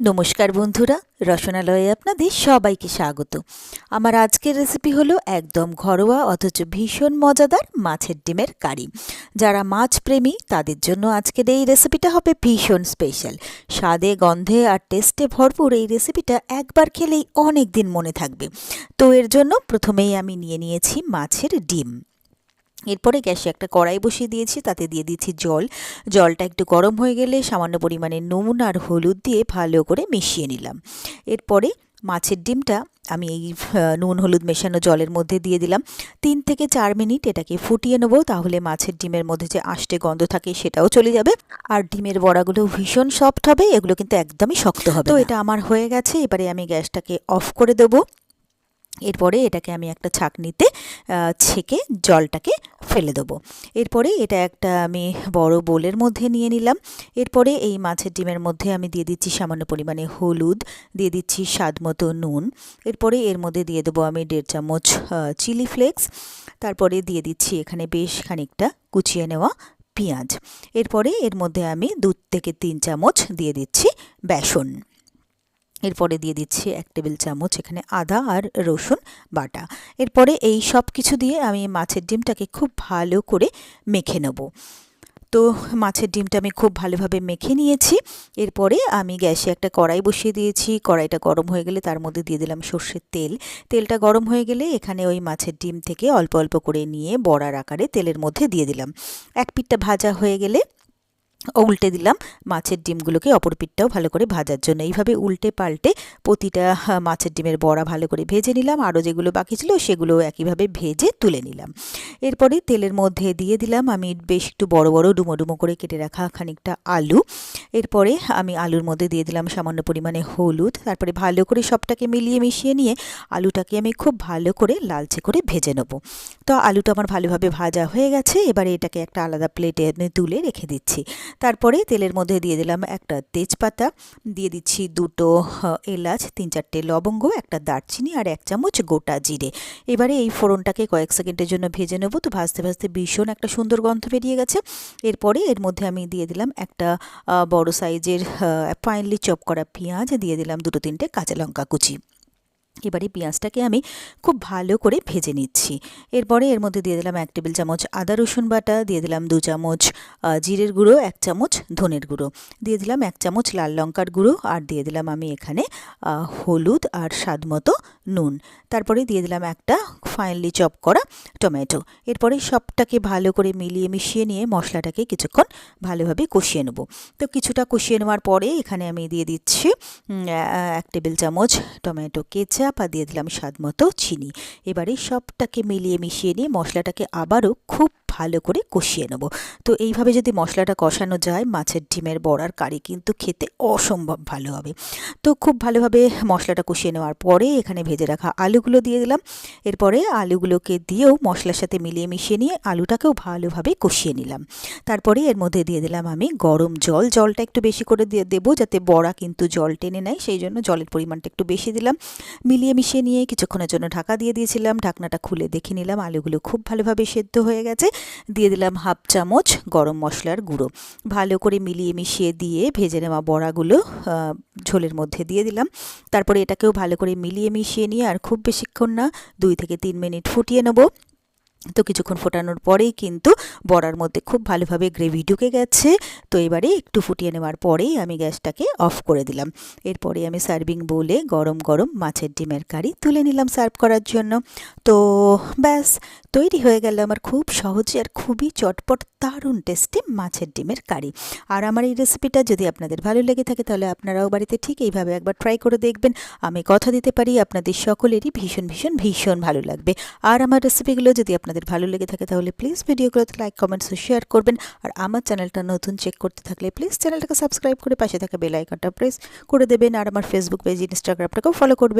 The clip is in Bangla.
নমস্কার বন্ধুরা, রসনালয়ে আপনাদের সবাইকে স্বাগত। আমার আজকের রেসিপি হলো একদম ঘরোয়া অথচ ভীষণ মজাদার মাছের ডিমের কারি। যারা মাছ প্রেমী তাদের জন্য আজকের এই রেসিপিটা হবে ভীষণ স্পেশাল স্বাদে, গন্ধে আর টেস্টে ভরপুর এই রেসিপিটা একবার খেলেই অনেক দিন মনে থাকবে। তো এর জন্য প্রথমেই আমি নিয়ে নিয়েছি মাছের ডিম। এরপরে গ্যাসে একটা কড়াই বসিয়ে দিয়েছি তাতে দিয়ে দিচ্ছি জল। জলটা একটু গরম হয়ে গেলে সামান্য পরিমাণে নুন আর হলুদ দিয়ে ভালো করে মিশিয়ে নিলাম। এরপরে মাছের ডিমটা আমি এই নুন হলুদ মেশানো জলের মধ্যে দিয়ে দিলাম। তিন থেকে চার মিনিট এটাকে ফুটিয়ে নেব তাহলে মাছের ডিমের মধ্যে যে আষ্টে গন্ধ থাকে সেটাও চলে যাবে। আর ডিমের বড়াগুলো ভীষণ সফট হবে এগুলো কিন্তু একদমই শক্ত হবে তো এটা আমার হয়ে গেছে এবারে আমি গ্যাসটাকে অফ করে দেবো। এরপরে এটাকে আমি একটা ছাঁকনিতে ছেঁকে জলটাকে ফেলে দেবো। এরপরে এটা একটা আমি বড় বোলের মধ্যে নিয়ে নিলাম। এরপরে এই মাছের ডিমের মধ্যে আমি দিয়ে দিচ্ছি সামান্য পরিমাণে হলুদ, দিয়ে দিচ্ছি স্বাদ মতো নুন। এরপরে এর মধ্যে দিয়ে দেবো আমি দেড় চামচ চিলি ফ্লেক্স। তারপরে দিয়ে দিচ্ছি এখানে বেশ খানিকটা কুচিয়ে নেওয়া পেঁয়াজ। এরপরে এর মধ্যে আমি দু থেকে তিন চামচ দিয়ে দিচ্ছি বেসন। এরপরে দিয়ে দিচ্ছি এক টেবিল চামচ এখানে আদা আর রসুন বাটা। এরপরে এই সব কিছু দিয়ে আমি মাছের ডিমটাকে খুব ভালো করে মেখে নেব। তো মাছের ডিমটা আমি খুব ভালোভাবে মেখে নিয়েছি। এরপরে আমি গ্যাসে একটা কড়াই বসিয়ে দিয়েছি। কড়াইটা গরম হয়ে গেলে তার মধ্যে দিয়ে দিলাম সর্ষের তেল। তেলটা গরম হয়ে গেলে এখানে ওই মাছের ডিম থেকে অল্প অল্প করে নিয়ে বড়ার আকারে তেলের মধ্যে দিয়ে দিলাম। এক পিঠটা ভাজা হয়ে গেলে উল্টে দিলাম। মাছের ডিমগুলোকে অপর পিঠটাও ভালো করে ভাজার জন্য। এইভাবে উল্টে পাল্টে প্রতিটা মাছের ডিমের বড়া ভালো করে ভেজে নিলাম। আরও যেগুলো বাকি ছিল সেগুলো একইভাবে ভেজে তুলে নিলাম। এরপরে তেলের মধ্যে দিয়ে দিলাম আমি বেশ একটু বড় বড় ডুমো ডুমো করে কেটে রাখা খানিকটা আলু। এরপরে আমি আলুর মধ্যে দিয়ে দিলাম সামান্য পরিমাণে হলুদ। তারপরে ভালো করে সবটাকে মিলিয়ে মিশিয়ে নিয়ে আলুটাকে আমি খুব ভালো করে লালচে করে ভেজে নেব। তো আলুটা আমার ভালোভাবে ভাজা হয়ে গেছে। এবারে এটাকে একটা আলাদা প্লেটে তুলে রেখে দিচ্ছি। তারপরে তেলের মধ্যে দিয়ে দিলাম একটা তেজপাতা। দিয়ে দিচ্ছি দুটো এলাচ, তিন চারটে লবঙ্গ, একটা দারচিনি আর এক চামচ গোটা জিরে। এবারে এই ফোড়নটাকে কয়েক সেকেন্ডের জন্য ভেজে নেব। তো ভাজতে ভাজতে ভীষণ একটা সুন্দর গন্ধ বেরিয়ে গেছে। এরপরে এর মধ্যে আমি দিয়ে দিলাম একটা বড় সাইজের ফাইনলি চপ করা পেঁয়াজ। দিয়ে দিলাম দুটো তিনটে কাঁচা লঙ্কা কুচি। এবারে পেঁয়াজটাকে আমি খুব ভালো করে ভেজে নিচ্ছি। এরপরে এর মধ্যে দিয়ে দিলাম এক টেবিল চামচ আদা, রসুন বাটা, দিয়ে দিলাম দু চামচ জিরের গুঁড়ো, এক চামচ ধনের গুঁড়ো। দিয়ে দিলাম এক চামচ লাল লঙ্কার গুঁড়ো আর দিয়ে দিলাম আমি এখানে হলুদ আর স্বাদ মতো নুন। তারপরে দিয়ে দিলাম একটা ফাইনলি চপ করা টমেটো। এরপরে সবটাকে ভালো করে মিলিয়ে মিশিয়ে নিয়ে মশলাটাকে কিছুক্ষণ ভালোভাবে কষিয়ে নেব। তো কিছুটা কষিয়ে নেওয়ার পরে এখানে আমি দিয়ে দিচ্ছি এক টেবিল চামচ টমেটো কেচাপ। পা দিয়ে দিলাম স্বাদ মতো চিনি। এবারে সবটাকে মিলিয়ে মিশিয়ে নিয়ে মশলাটাকে আবারও খুব ভালো করে কষিয়ে নেব। তো এইভাবে যদি মশলাটা কষানো যায়, মাছের ডিমের বড়ার কারি কিন্তু খেতে অসম্ভব ভালো হবে। তো খুব ভালোভাবে মশলাটা কষিয়ে নেওয়ার পরে এখানে ভেজে রাখা আলুগুলো দিয়ে দিলাম। এরপরে আলুগুলোকে দিয়েও মশলার সাথে মিলিয়ে মিশিয়ে নিয়ে আলুটাকেও ভালোভাবে কষিয়ে নিলাম। তারপরে এর মধ্যে দিয়ে দিলাম আমি গরম জল। জলটা একটু বেশি করে দিয়ে দেবো যাতে বড়া কিন্তু জল টেনে নেয়, সেই জন্য জলের পরিমাণটা একটু বেশি দিলাম। মিলিয়ে মিশিয়ে নিয়ে কিছুক্ষণের জন্য ঢাকা দিয়ে দিয়েছিলাম। ঢাকনাটা খুলে দেখে নিলাম আলুগুলো খুব ভালোভাবে সেদ্ধ হয়ে গেছে। দিয়ে দিলাম হাফ চামচ গরম মশলার গুঁড়ো। ভালো করে মিলিয়ে মিশিয়ে দিয়ে ভেজে নেওয়া বড়াগুলো ঝোলের মধ্যে দিয়ে দিলাম। তারপরে এটাকেও ভালো করে মিলিয়ে মিশিয়ে নিয়ে আর খুব বেশিক্ষণ না, দুই থেকে তিন মিনিট ফুটিয়ে নেব। তো কিছুক্ষণ ফোটানোর পরেই কিন্তু বড়ার মধ্যে খুব ভালোভাবে গ্রেভি ঢুকে গেছে। তো এবারে একটু ফুটিয়ে নেওয়ার পরেই আমি গ্যাসটাকে অফ করে দিলাম। এরপরে আমি সার্ভিং বলে গরম গরম মাছের ডিমের কারি তুলে নিলাম সার্ভ করার জন্য। তো ব্যাস, তৈরি হয়ে গেল আমার খুব সহজে আর খুবই চটপট দারুণ টেস্টি মাছের ডিমের কারি। আর আমার এই রেসিপিটা যদি আপনাদের ভালো লেগে থাকে তাহলে আপনারাও বাড়িতে ঠিক এইভাবে একবার ট্রাই করে দেখবেন। আমি কথা দিতে পারি, আপনাদের সকলেরই ভীষণ ভীষণ ভীষণ ভালো লাগবে। আর আমার রেসিপিগুলো যদি আপনাদের ভালো লেগে থাকে তাহলে প্লিজ ভিডিওগুলোতে লাইক কমেন্টস ও শেয়ার করবেন। আর আমার চ্যানেলটা নতুন চেক করতে থাকলে প্লিজ চ্যানেলটাকে সাবস্ক্রাইব করে পাশে থাকা বেল আইকনটা প্রেস করে দেবেন। আর আমার ফেসবুক পেজ ইনস্টাগ্রামটাকেও ফলো করবেন।